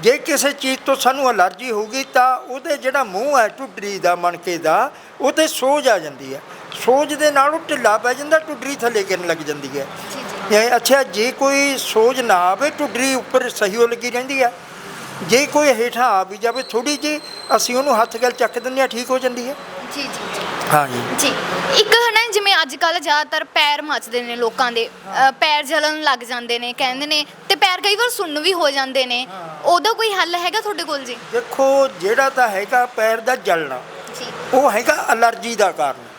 [SPEAKER 2] ਜੇ ਕਿਸੇ ਚੀਜ਼ ਤੋਂ ਸਾਨੂੰ ਅਲਰਜੀ ਹੋਊਗੀ ਤਾਂ ਉਹਦੇ ਜਿਹੜਾ ਮੂੰਹ ਹੈ ਟੁੱਡਰੀ ਦਾ ਮਣਕੇ ਦਾ ਉਹਤੇ ਸੋਜ ਆ ਜਾਂਦੀ ਹੈ। ਸੋਜ ਦੇ ਨਾਲ ਉਹ ਢਿੱਲਾ ਪੈ ਜਾਂਦਾ ਟੁੱਡਰੀ ਥੱਲੇ ਗਿਰਨ ਲੱਗ ਜਾਂਦੀ ਹੈ।
[SPEAKER 1] ਜੀ ਜੀ।
[SPEAKER 2] ਇਹ ਅੱਛਾ ਜੇ ਕੋਈ ਸੋਜ ਨਾ ਆਵੇ ਟੁੱਡਰੀ ਉੱਪਰ ਸਹੀ ਹੋ ਲੱਗੀ ਰਹਿੰਦੀ ਹੈ। ਜੇ ਕੋਈ ਹੇਠਾਂ ਆ ਵੀ ਜਾਵੇ ਥੋੜੀ ਜੀ ਅਸੀਂ ਉਹਨੂੰ ਹੱਥ ਗੱਲ ਚੱਕ ਦਿੰਦੇ ਹਾਂ ਠੀਕ ਹੋ ਜਾਂਦੀ ਹੈ।
[SPEAKER 1] ਜੀ ਜੀ ਜੀ।
[SPEAKER 2] ਹਾਂਜੀ
[SPEAKER 1] ਜੀ। ਇੱਕ ਹੈ ਨਾ ਜਿਵੇਂ ਅੱਜ ਕੱਲ ਜ਼ਿਆਦਾਤਰ ਪੈਰ ਮੱਚਦੇ ਨੇ ਲੋਕਾਂ ਦੇ। ਅ, ਪੈਰ ਜਲਣ ਲੱਗ ਜਾਂਦੇ ਨੇ ਕਹਿੰਦੇ ਨੇ। ਤੇ ਪੈਰ ਕਈ ਵਾਰ ਸੁੰਨ ਵੀ ਹੋ ਜਾਂਦੇ ਨੇ। ਉਹਦਾ ਕੋਈ ਹੱਲ ਹੈਗਾ ਤੁਹਾਡੇ ਕੋਲ ਜੀ?
[SPEAKER 2] ਦੇਖੋ ਜਿਹੜਾ ਤਾਂ ਹੈਗਾ ਪੈਰ ਦਾ ਜਲਣਾ
[SPEAKER 1] ਜੀ।
[SPEAKER 2] ਉਹ ਹੈਗਾ ਅਲਰਜੀ ਦਾ ਕਾਰਨ।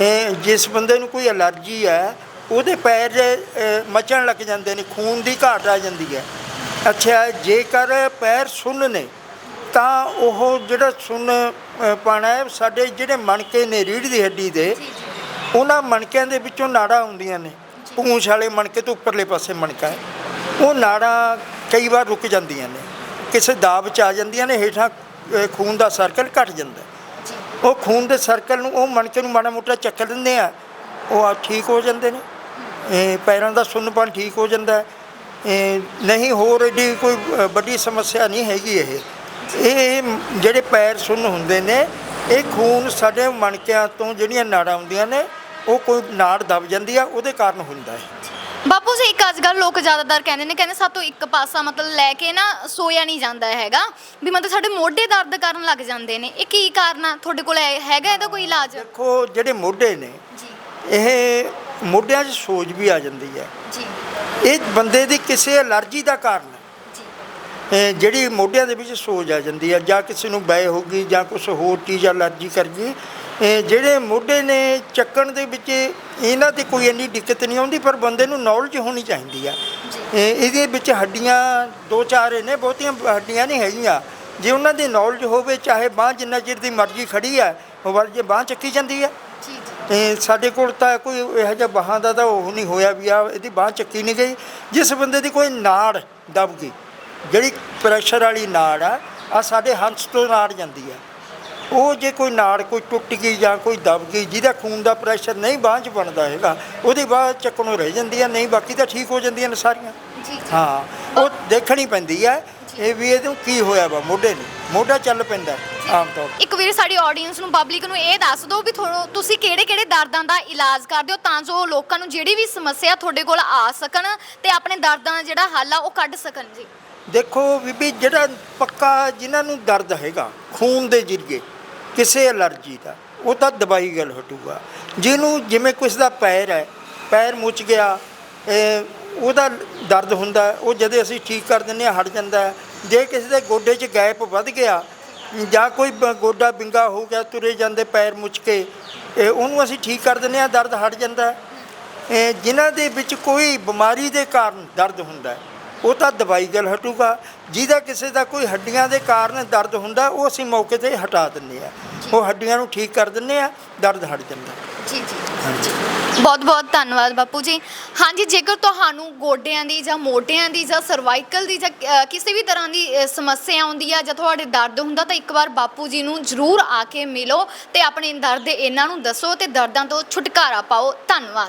[SPEAKER 2] ਇਹ ਜਿਸ ਬੰਦੇ ਨੂੰ ਕੋਈ ਅਲਰਜੀ ਹੈ ਉਹਦੇ ਪੈਰ ਅ, ਮਚਣ ਲੱਗ ਜਾਂਦੇ ਨੇ ਖੂਨ ਦੀ ਘਾਟ ਆ ਜਾਂਦੀ ਹੈ। ਅੱਛਾ ਜੇਕਰ ਪੈਰ ਸੁੰਨ ਨੇ ਤਾਂ ਉਹ ਜਿਹੜਾ ਸੁੰਨ ਹੈ ਸਾਡੇ ਜਿਹੜੇ ਮਣਕੇ ਨੇ ਰੀੜ੍ਹ ਦੀ ਹੱਡੀ ਦੇ ਉਹਨਾਂ ਮਣਕਿਆਂ ਦੇ ਵਿੱਚੋਂ ਨਾੜਾਂ ਹੁੰਦੀਆਂ ਨੇ। ਪੂੰਛ ਵਾਲੇ ਮਣਕੇ ਤੋਂ ਉੱਪਰਲੇ ਪਾਸੇ ਮਣਕਾ ਹੈ। ਉਹ ਨਾੜਾਂ ਕਈ ਵਾਰ ਰੁਕ ਜਾਂਦੀਆਂ ਨੇ। ਕਿਸੇ ਦਾਬ ਚ ਆ ਜਾਂਦੀਆਂ ਨੇ ਹੇਠਾਂ ਖੂਨ ਦਾ ਸਰਕਲ ਘਟ ਜਾਂਦਾ ਉਹ ਖੂਨ ਦੇ ਸਰਕਲ ਨੂੰ ਉਹ ਮਣਕੇ ਨੂੰ ਮਾੜਾ ਮੋਟਾ ਚੱਕ ਦਿੰਦੇ ਆ ਉਹ ਆ ਠੀਕ ਹੋ ਜਾਂਦੇ ਨੇ। ਇਹ ਪੈਰਾਂ ਦਾ ਸੁੰਨਪਣ ਠੀਕ ਹੋ ਜਾਂਦਾ ਨਹੀਂ ਹੋਰ ਏਡੀ ਕੋਈ ਵੱਡੀ ਸਮੱਸਿਆ ਨਹੀਂ ਹੈਗੀ ਇਹ। ਇਹ ਜਿਹੜੇ ਪੈਰ ਸੁੰਨ ਹੁੰਦੇ ਨੇ ਇਹ ਖੂਨ ਸਾਡੇ ਮਣਕਿਆਂ ਤੋਂ ਜਿਹੜੀਆਂ ਨਾੜਾਂ ਹੁੰਦੀਆਂ ਨੇ ਉਹ ਕੋਈ ਨਾੜ ਦਬ ਜਾਂਦੀ ਆ ਉਹਦੇ ਕਾਰਨ ਹੁੰਦਾ ਹੈ।
[SPEAKER 1] ਬਾਪੂ ਜੀ ਇੱਕ ਅੱਜ ਕੱਲ੍ਹ ਲੋਕ ਜ਼ਿਆਦਾਤਰ ਕਹਿੰਦੇ ਨੇ ਕਹਿੰਦੇ ਸਾਤੋਂ ਇੱਕ ਪਾਸਾ ਮਤਲਬ ਲੈ ਕੇ ਨਾ ਸੋਇਆ ਨਹੀਂ ਜਾਂਦਾ ਹੈਗਾ ਵੀ ਮਤਲਬ ਸਾਡੇ ਮੋਢੇ ਦਰਦ ਕਰਨ ਲੱਗ ਜਾਂਦੇ ਨੇ। ਇਹ ਕੀ ਕਾਰਨ ਆ? ਤੁਹਾਡੇ ਕੋਲ ਹੈਗਾ ਇਹਦਾ ਕੋਈ ਇਲਾਜ?
[SPEAKER 2] ਦੇਖੋ ਜਿਹੜੇ ਮੋਢੇ ਨੇ
[SPEAKER 1] ਜੀ।
[SPEAKER 2] ਇਹ ਮੋਢਿਆਂ 'ਚ ਸੋਜ ਵੀ ਆ ਜਾਂਦੀ ਹੈ।
[SPEAKER 1] ਜੀ।
[SPEAKER 2] ਇਹ ਬੰਦੇ ਦੀ ਕਿਸੇ ਐਲਰਜੀ ਦਾ ਕਾਰਨ ਹੈ। ਜਿਹੜੀ ਮੋਢਿਆਂ ਦੇ ਵਿੱਚ ਸੋਜ ਆ ਜਾਂਦੀ ਹੈ ਜਾਂ ਕਿਸੇ ਨੂੰ ਬੈ ਹੋ ਗਈ ਜਾਂ ਕੁਝ ਹੋਰ ਚੀਜ਼ ਐਲਰਜੀ ਕਰ ਗਈ ਇਹ ਜਿਹੜੇ ਮੋਢੇ ਨੇ ਚੱਕਣ ਦੇ ਵਿੱਚ ਇਹਨਾਂ ਤੇ ਕੋਈ ਇੰਨੀ ਦਿੱਕਤ ਨਹੀਂ ਆਉਂਦੀ ਪਰ ਬੰਦੇ ਨੂੰ ਨੌਲੇਜ ਹੋਣੀ ਚਾਹੀਦੀ ਆ। ਇਹਦੇ ਵਿੱਚ ਹੱਡੀਆਂ ਦੋ ਚਾਰ ਨੇ ਬਹੁਤੀਆਂ ਹੱਡੀਆਂ ਨਹੀਂ ਹੈਗੀਆਂ। ਜੇ ਉਹਨਾਂ ਦੀ ਨੌਲੇਜ ਹੋਵੇ ਚਾਹੇ ਬਾਂਹ ਜਿੰਨਾ ਚਿਰ ਦੀ ਮਰਜ਼ੀ ਖੜੀ ਆ ਉਹ ਵਾਰ ਜੇ ਬਾਂਹ ਚੱਕੀ ਜਾਂਦੀ ਆ। ਤੇ ਸਾਡੇ ਕੋਲ ਤਾਂ ਕੋਈ ਇਹੋ ਜਿਹਾ ਬਾਹਾਂ ਦਾ ਤਾਂ ਉਹ ਨਹੀਂ ਹੋਇਆ ਵੀ ਆ ਇਹਦੀ ਬਾਹ ਚੱਕੀ ਨਹੀਂ ਗਈ। ਜਿਸ ਬੰਦੇ ਦੀ ਕੋਈ ਨਾੜ ਦਬ ਗਈ ਜਿਹੜੀ ਪ੍ਰੈਸ਼ਰ ਵਾਲੀ ਨਾੜ ਆ ਆ ਸਾਡੇ ਹੰਸ ਤੋਂ ਨਾੜ ਜਾਂਦੀ ਆ। ਉਹ ਜੇ ਕੋਈ ਨਾੜ ਕੋਈ ਟੁੱਟ ਗਈ ਜਾਂ ਕੋਈ ਦਬ ਗਈ ਜਿਹਦਾ ਖੂਨ ਦਾ ਪ੍ਰੈਸ਼ਰ ਨਹੀਂ 'ਚ ਬਣਦਾ ਹੈਗਾ ਉਹਦੀ ਬਾਹ ਚੱਕਣੋਂ ਰਹਿ ਜਾਂਦੀ ਆ ਨਹੀਂ ਬਾਕੀ ਤਾਂ ਠੀਕ ਹੋ ਜਾਂਦੀਆਂ ਨੇ ਸਾਰੀਆਂ। ਹਾਂ ਉਹ ਦੇਖਣੀ ਪੈਂਦੀ ਆ ਇਹ ਵੀ ਇਹਨੂੰ ਕੀ ਹੋਇਆ ਵਾ ਮੋਢੇ ਨੂੰ ਮੋਢਾ ਚੱਲ ਪੈਂਦਾ ਆਮ ਤੌਰ ਤੇ।
[SPEAKER 1] ਇੱਕ ਵੀਰ ਸਾਡੀ ਆਡੀਅנס ਨੂੰ ਪਬਲਿਕ ਨੂੰ ਇਹ ਦੱਸ ਦਿਓ ਵੀ ਤੁਸੀਂ ਕਿਹੜੇ ਕਿਹੜੇ ਦਰਦਾਂ ਦਾ ਇਲਾਜ ਕਰਦੇ ਹੋ ਤਾਂ ਜੋ ਲੋਕਾਂ ਨੂੰ ਜਿਹੜੀ ਵੀ ਸਮੱਸਿਆ ਤੁਹਾਡੇ ਕੋਲ ਆ ਸਕਣ ਤੇ ਆਪਣੇ ਦਰਦਾਂ ਦਾ ਜਿਹੜਾ ਹੱਲ ਆ ਉਹ ਕੱਢ ਸਕਣ ਜੀ।
[SPEAKER 2] ਦੇਖੋ ਬੀਬੀ, ਜਿਹੜਾ ਪੱਕਾ ਜਿਨ੍ਹਾਂ ਨੂੰ ਦਰਦ ਹੈਗਾ, ਖੂਨ ਦੇ ਜਰੀਏ, ਕਿਸੇ ਐਲਰਜੀ ਦਾ, ਉਹ ਤਾਂ ਦਵਾਈ ਗੱਲ ਹਟੂਗਾ ਜਿਹਨੂੰ ਜਿਵੇਂ ਕੁਛ ਦਾ ਪੈਰ ਹੈ, ਪੈਰ ਮੁੱਚ ਗਿਆ ਉਹਦਾ ਦਰਦ ਹੁੰਦਾ, ਉਹ ਜਦੇ ਅਸੀਂ ਠੀਕ ਕਰ ਦਿੰਦੇ ਹਾਂ, ਹਟ ਜਾਂਦਾ ਜੇ ਕਿਸੇ ਦੇ ਗੋਡੇ 'ਚ ਗੈਪ ਵੱਧ ਗਿਆ, ਜਾਂ ਕੋਈ ਬ- ਗੋਡਾ ਬਿੰਗਾ ਹੋ ਗਿਆ, ਤੁਰੇ ਜਾਂਦੇ ਪੈਰ ਮੁੱਚ ਕੇ ਉਹਨੂੰ ਅਸੀਂ ਠੀਕ ਕਰ ਦਿੰਦੇ ਹਾਂ, ਦਰਦ ਹਟ ਜਾਂਦਾ ਹੈ। ਜਿਨ੍ਹਾਂ ਦੇ ਵਿੱਚ ਕੋਈ ਬਿਮਾਰੀ ਦੇ ਕਾਰਨ ਦਰਦ ਹੁੰਦਾ ਉਹ ਤਾਂ ਦਵਾਈ ਗੱਲ ਹਟੂਗਾ। ਜਿਹਦਾ ਕਿਸੇ ਦਾ ਕੋਈ ਹੱਡੀਆਂ ਦੇ ਕਾਰਨ ਦਰਦ ਹੁੰਦਾ ਉਹ ਅਸੀਂ ਮੌਕੇ ਤੇ ਹਟਾ ਦਿੰਦੇ ਆ। ਉਹ ਹੱਡੀਆਂ ਨੂੰ ਠੀਕ ਕਰ ਦਿੰਦੇ ਆ ਦਰਦ ਹਟ ਜਾਂਦਾ
[SPEAKER 1] ਜੀ ਜੀ ਬਹੁਤ ਬਹੁਤ ਧੰਨਵਾਦ ਬਾਪੂ ਜੀ। ਹਾਂਜੀ ਜੇਕਰ ਤੁਹਾਨੂੰ ਗੋਡਿਆਂ ਦੀ ਜਾਂ ਮੋਢਿਆਂ ਦੀ ਜਾਂ ਸਰਵਾਈਕਲ ਦੀ ਜਾਂ ਅ, ਕਿਸੇ ਵੀ ਤਰ੍ਹਾਂ ਦੀ ਅ, ਸਮੱਸਿਆ ਆਉਂਦੀ ਆ ਜਾਂ ਤੁਹਾਡੇ ਦਰਦ ਹੁੰਦਾ ਤਾਂ ਇੱਕ ਵਾਰ ਬਾਪੂ ਜੀ ਨੂੰ ਜ਼ਰੂਰ ਆ ਕੇ ਮਿਲੋ ਤੇ ਆਪਣੇ ਦਰਦ ਇਹਨਾਂ ਨੂੰ ਦੱਸੋ ਤੇ ਦਰਦਾਂ ਤੋਂ ਛੁਟਕਾਰਾ ਪਾਓ। ਧੰਨਵਾਦ।